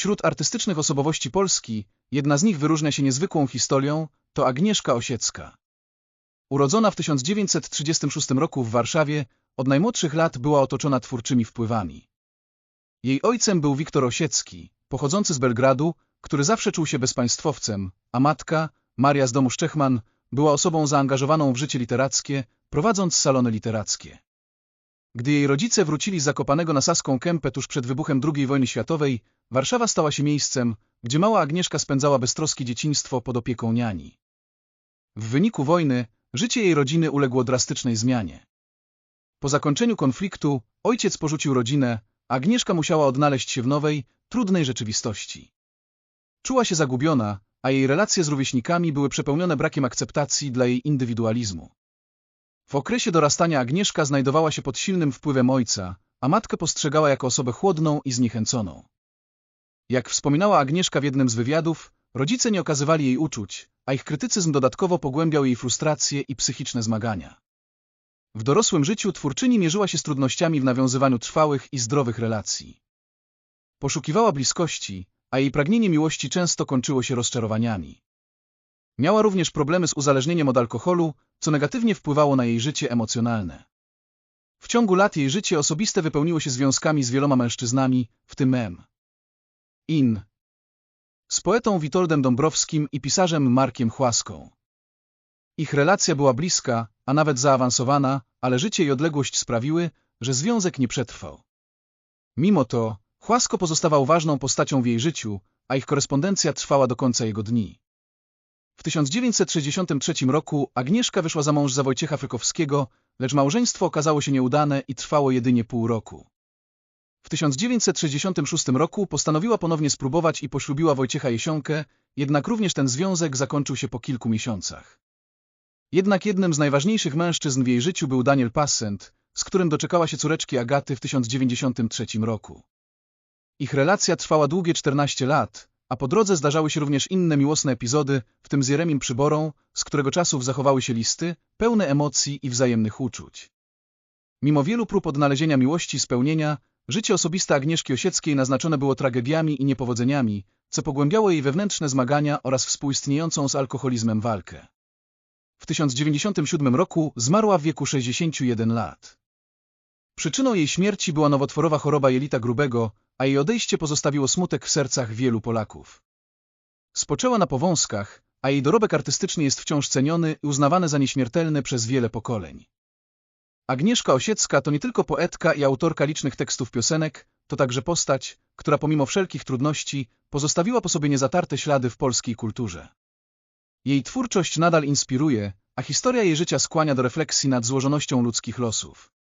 Wśród artystycznych osobowości Polski, jedna z nich wyróżnia się niezwykłą historią, to Agnieszka Osiecka. Urodzona w 1936 roku w Warszawie, od najmłodszych lat była otoczona twórczymi wpływami. Jej ojcem był Wiktor Osiecki, pochodzący z Belgradu, który zawsze czuł się bezpaństwowcem, a matka, Maria z domu Szczechman, była osobą zaangażowaną w życie literackie, prowadząc salony literackie. Gdy jej rodzice wrócili z Zakopanego na Saską Kępę tuż przed wybuchem II wojny światowej, Warszawa stała się miejscem, gdzie mała Agnieszka spędzała beztroskie dzieciństwo pod opieką niani. W wyniku wojny życie jej rodziny uległo drastycznej zmianie. Po zakończeniu konfliktu ojciec porzucił rodzinę, a Agnieszka musiała odnaleźć się w nowej, trudnej rzeczywistości. Czuła się zagubiona, a jej relacje z rówieśnikami były przepełnione brakiem akceptacji dla jej indywidualizmu. W okresie dorastania Agnieszka znajdowała się pod silnym wpływem ojca, a matkę postrzegała jako osobę chłodną i zniechęconą. Jak wspominała Agnieszka w jednym z wywiadów, rodzice nie okazywali jej uczuć, a ich krytycyzm dodatkowo pogłębiał jej frustracje i psychiczne zmagania. W dorosłym życiu twórczyni mierzyła się z trudnościami w nawiązywaniu trwałych i zdrowych relacji. Poszukiwała bliskości, a jej pragnienie miłości często kończyło się rozczarowaniami. Miała również problemy z uzależnieniem od alkoholu, co negatywnie wpływało na jej życie emocjonalne. W ciągu lat jej życie osobiste wypełniło się związkami z wieloma mężczyznami, w tym M. In. Z poetą Witoldem Dąbrowskim i pisarzem Markiem Chłaską. Ich relacja była bliska, a nawet zaawansowana, ale życie i odległość sprawiły, że związek nie przetrwał. Mimo to, Chłasko pozostawał ważną postacią w jej życiu, a ich korespondencja trwała do końca jego dni. W 1963 roku Agnieszka wyszła za mąż za Wojciecha Frykowskiego, lecz małżeństwo okazało się nieudane i trwało jedynie pół roku. W 1966 roku postanowiła ponownie spróbować i poślubiła Wojciecha Jesionkę, jednak również ten związek zakończył się po kilku miesiącach. Jednak jednym z najważniejszych mężczyzn w jej życiu był Daniel Passent, z którym doczekała się córeczki Agaty w 1993 roku. Ich relacja trwała długie 14 lat, a po drodze zdarzały się również inne miłosne epizody, w tym z Jeremim Przyborą, z którego czasów zachowały się listy, pełne emocji i wzajemnych uczuć. Mimo wielu prób odnalezienia miłości i spełnienia, życie osobiste Agnieszki Osieckiej naznaczone było tragediami i niepowodzeniami, co pogłębiało jej wewnętrzne zmagania oraz współistniejącą z alkoholizmem walkę. W 1997 roku zmarła w wieku 61 lat. Przyczyną jej śmierci była nowotworowa choroba jelita grubego, a jej odejście pozostawiło smutek w sercach wielu Polaków. Spoczęła na powązkach, a jej dorobek artystyczny jest wciąż ceniony i uznawany za nieśmiertelny przez wiele pokoleń. Agnieszka Osiecka to nie tylko poetka i autorka licznych tekstów piosenek, to także postać, która pomimo wszelkich trudności pozostawiła po sobie niezatarte ślady w polskiej kulturze. Jej twórczość nadal inspiruje, a historia jej życia skłania do refleksji nad złożonością ludzkich losów.